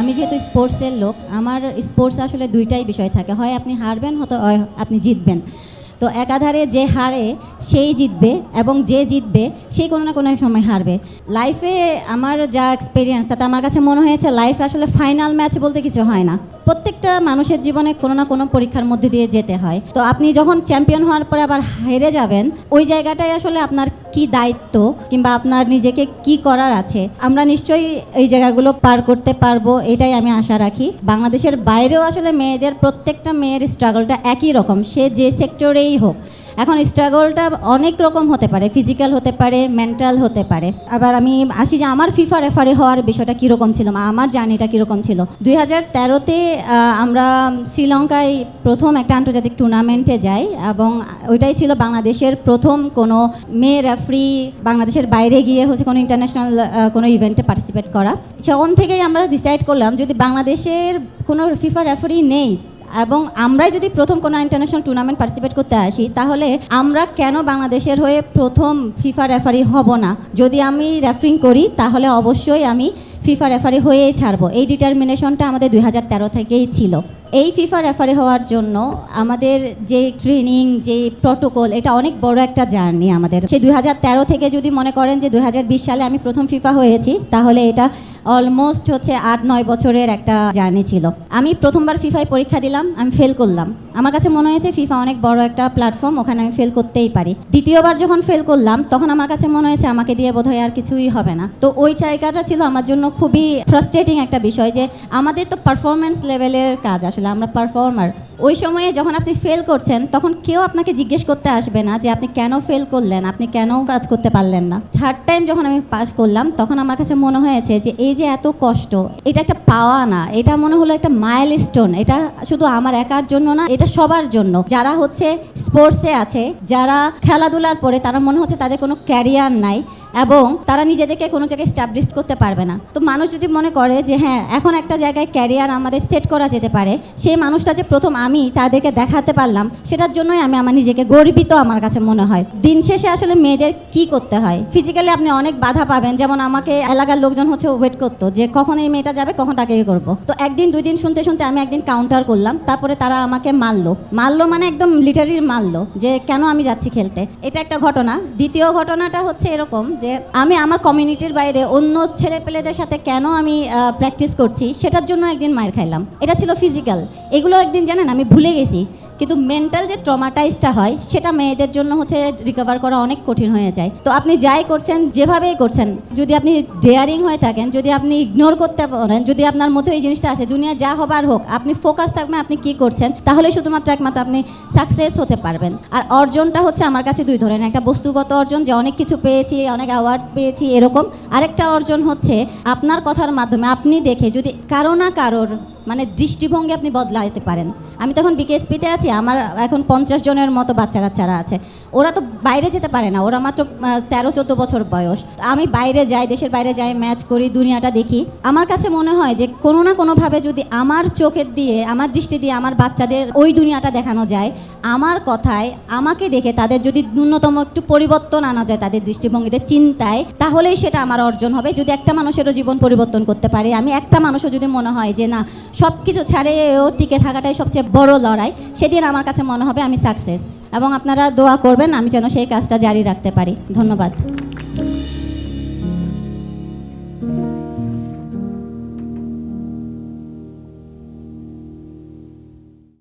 আমি যেহেতু স্পোর্টসের লোক, আমার স্পোর্টস আসলে দুইটাই বিষয় থাকে। হয় আপনি হারবেন হয়তো, হয় আপনি জিতবেন। তো একাধারে যে হারে সেই জিতবে এবং যে জিতবে সেই কোনো না কোনো সময় হারবে। লাইফে আমার যা এক্সপিরিয়েন্স তাতে আমার কাছে মনে হয়েছে লাইফে আসলে ফাইনাল ম্যাচ বলতে কিছু হয় না। প্রত্যেকটা মানুষের জীবনে কোনো না কোনো পরীক্ষার মধ্যে দিয়ে যেতে হয়। তো আপনি যখন চ্যাম্পিয়ন হওয়ার পরে আবার হেরে যাবেন, ওই জায়গাটাই আসলে আপনার কি দায়িত্ব কিংবা আপনার নিজেকে কি করার আছে, আমরা নিশ্চয়ই এই জায়গাগুলো পার করতে পারব, এটাই আমি আশা রাখি। বাংলাদেশের বাইরেও আসলে মেয়েদের প্রত্যেকটা মেয়ের স্ট্রাগলটা একই রকম, সে যে সেক্টরেই হোক এখন স্ট্রাগলটা অনেক রকম হতে পারে ফিজিক্যাল হতে পারে মেন্টাল হতে পারে। আবার আমি আসি যে আমার ফিফা রেফারি হওয়ার বিষয়টা কীরকম ছিল আমার জার্নিটা কীরকম ছিল? দুই হাজার তেরোতে আমরা শ্রীলঙ্কায় প্রথম একটা আন্তর্জাতিক টুর্নামেন্টে যাই এবং ওইটাই ছিল বাংলাদেশের প্রথম কোনো মেয়ে রেফারি বাংলাদেশের বাইরে গিয়ে হচ্ছে কোনো ইন্টারন্যাশনাল কোনো ইভেন্টে পার্টিসিপেট করা। তখন থেকেই আমরা ডিসাইড করলাম যদি বাংলাদেশের কোনো ফিফা রেফারি নেই এবং আমরাই যদি প্রথম কোনো ইন্টারন্যাশনাল টুর্নামেন্ট পার্টিসিপেট করতে আসি, তাহলে আমরা কেন বাংলাদেশের হয়ে প্রথম ফিফা রেফারি হব না? যদি আমি রেফারিং করি, তাহলে অবশ্যই আমি ফিফা রেফারি হয়েই ছাড়বো। এই ডিটারমিনেশনটা আমাদের দুই হাজার তেরো থেকেই ছিল। এই ফিফা রেফারি হওয়ার জন্য আমাদের যে ট্রেনিং যে প্রটোকল এটা অনেক বড় একটা জার্নি আমাদের। সেই দুই হাজার তেরো থেকে যদি মনে করেন যে দুই হাজার বিশ সালে আমি প্রথম ফিফা হয়েছি, তাহলে এটা অলমোস্ট হচ্ছে আট, নয় বছরের একটা জার্নি ছিল। আমি প্রথমবার ফিফায় পরীক্ষা দিলাম, আমি ফেল করলাম। আমার কাছে মনে হয়েছে ফিফা অনেক বড় একটা প্ল্যাটফর্ম, ওখানে আমি ফেল করতেই পারি। দ্বিতীয়বার যখন ফেল করলাম, তখন আমার কাছে মনে হয়েছে আমাকে দিয়ে বোধহয় আর কিছুই হবে না। তো ওই জায়গাটা ছিল আমার জন্য খুবই ফ্রাস্ট্রেটিং একটা বিষয় যে আমাদের তো পারফরমেন্স লেভেলের কাজ, আসলে আমরা পারফর্মার ওই সময়ে যখন আপনি ফেল করছেন, তখন কেউ আপনাকে জিজ্ঞেস করতে আসবে না যে আপনি কেন ফেল করলেন, আপনি কেন কাজ করতে পারলেন না। থার্ড টাইম যখন আমি পাস করলাম, তখন আমার কাছে মনে হয়েছে যে এই যে এত কষ্ট, এটা একটা পাওয়া না, এটা মনে হলো একটা মাইল স্টোন এটা শুধু আমার একার জন্য না, এটা সবার জন্য। যারা হচ্ছে স্পোর্টসে আছে, যারা খেলাধুলার পরে তারা মনে হচ্ছে তাদের কোনো ক্যারিয়ার নাই এবং তারা নিজেদেরকে কোনো জায়গায় স্টাবলিশ করতে পারবে না। তো মানুষ যদি মনে করে যে হ্যাঁ এখন একটা জায়গায় ক্যারিয়ার আমাদের সেট করা যেতে পারে, সেই মানুষটা যে প্রথম আমি তাদেরকে দেখাতে পারলাম, সেটার জন্যই আমি আমার নিজেকে গর্বিত আমার কাছে মনে হয়। দিন শেষে আসলে মেয়েদের কি করতে হয়? ফিজিক্যালি আপনি অনেক বাধা পাবেন, যেমন আমাকে এলাকার লোকজন হচ্ছে ওয়েট করতো যে, কখন এই মেয়েটা যাবে, কখন তাকে ইয়ে করব? তো একদিন, দুই দিন শুনতে শুনতে আমি একদিন কাউন্টার করলাম, তারপরে তারা আমাকে মারলো। মারলো মানে একদম লিটারি মারলো যে, কেন আমি যাচ্ছি খেলতে? এটা একটা ঘটনা। দ্বিতীয় ঘটনাটা হচ্ছে এরকম যে আমি আমার কমিউনিটির বাইরে অন্য ছেলে পেলেদের সাথে কেন আমি প্র্যাকটিস করছি, সেটার জন্য একদিন মায়ের খাইলাম। এটা ছিল ফিজিক্যাল এগুলো একদিন জানেন, আমি ভুলে গেছি। কিন্তু মেন্টাল যে ট্রমাটাইজটা হয়, সেটা মেয়েদের জন্য হচ্ছে রিকভার করা অনেক কঠিন হয়ে যায়। তো আপনি যাই করছেন, যেভাবেই করছেন, যদি আপনি ডেয়ারিং হয়ে থাকেন, যদি আপনি ইগনোর করতে পারেন, যদি আপনার মধ্যে এই জিনিসটা আসে দুনিয়া যা হবার হোক, আপনি ফোকাস থাকবেন, আপনি কি করছেন তাহলে শুধুমাত্র একমাত্র আপনি সাকসেস হতে পারবেন। আর অর্জনটা হচ্ছে আমার কাছে দুই ধরনের, একটা বস্তুগত অর্জন, যে অনেক কিছু পেয়েছি, অনেক অ্যাওয়ার্ড পেয়েছি, এরকম। আরেকটা অর্জন হচ্ছে, আপনার কথার মাধ্যমে আপনি দেখে যদি কারও না কারোর মানে দৃষ্টিভঙ্গি আপনি বদলাতে পারেন। আমি তখন বিকেএসপিতে আছি, আমার এখন পঞ্চাশ জনের মতো বাচ্চা কাচ্চারা আছে। ওরা তো বাইরে যেতে পারে না, ওরা মাত্র তেরো, চোদ্দ বছর বয়স। আমি বাইরে যাই, দেশের বাইরে যাই, ম্যাচ করি, দুনিয়াটা দেখি। আমার কাছে মনে হয় যে কোনো না কোনোভাবে যদি আমার চোখের দিয়ে, আমার দৃষ্টি দিয়ে আমার বাচ্চাদের ওই দুনিয়াটা দেখানো যায়, আমার কথায়, আমাকে দেখে তাদের যদি ন্যূনতম একটু পরিবর্তন আনা যায় তাদের দৃষ্টিভঙ্গিতে, চিন্তায়, তাহলেই সেটা আমার অর্জন হবে। যদি একটা মানুষেরও জীবন পরিবর্তন করতে পারে, আমি একটা মানুষও যদি মনে হয় যে না সব কিছু ছাড়ে ও টিকে থাকাটাই সবচেয়ে বড় লড়াই। সেদিন আমার কাছে মনে হবে আমি সাকসেস এবং আপনারা দোয়া করবেন আমি যেন সেই কাজটা জারি রাখতে পারি। ধন্যবাদ।